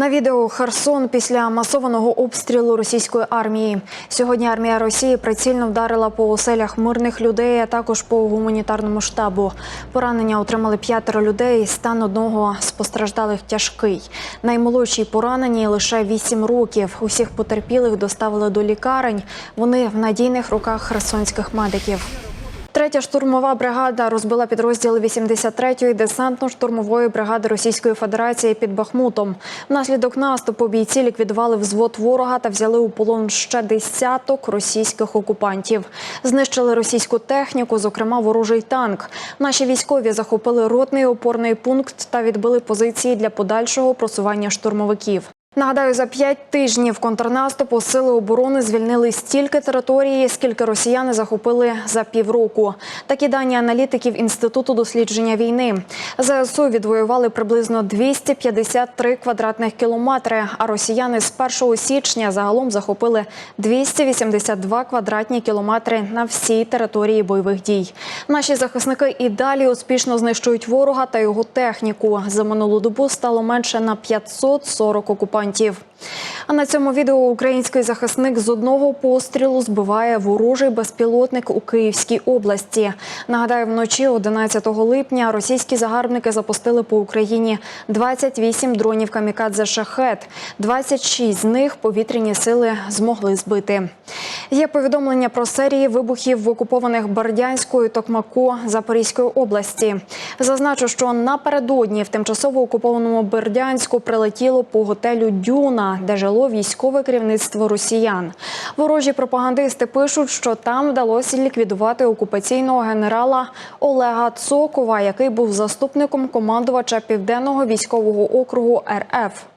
На відео Херсон після масованого обстрілу російської армії. Сьогодні армія Росії прицільно вдарила по оселях мирних людей, а також по гуманітарному штабу. Поранення отримали п'ятеро людей. Стан одного з постраждалих тяжкий. Наймолодшій поранені лише 8 років. Усіх потерпілих доставили до лікарень. Вони в надійних руках херсонських медиків. Третя штурмова бригада розбила підрозділи 83-ї десантно-штурмової бригади Російської Федерації під Бахмутом. Внаслідок наступу бійці ліквідували взвод ворога та взяли у полон ще десяток російських окупантів. Знищили російську техніку, зокрема ворожий танк. Наші військові захопили ротний опорний пункт та відбили позиції для подальшого просування штурмовиків. Нагадаю, за п'ять тижнів контрнаступу сили оборони звільнили стільки території, скільки росіяни захопили за півроку. Такі дані аналітиків інституту дослідження війни. ЗСУ відвоювали приблизно 253 квадратних кілометри. А росіяни з 1 січня загалом захопили 282 квадратні кілометри на всій території бойових дій. Наші захисники і далі успішно знищують ворога та його техніку. За минулу добу стало менше на 540 окупантів. А на цьому відео український захисник з одного пострілу збиває ворожий безпілотник у Київській області. Нагадаю, вночі 11 липня російські загарбники запустили по Україні 28 дронів камікадзе шахет. 26 з них повітряні сили змогли збити. Є повідомлення про серії вибухів в окупованих Бердянською, Токмаку, Запорізької області. Зазначу, що напередодні в тимчасово окупованому Бердянську прилетіло по готелю Дюна, де жило військове керівництво росіян. Ворожі пропагандисти пишуть, що там вдалося ліквідувати окупаційного генерала Олега Цокова, який був заступником командувача південного військового округу РФ.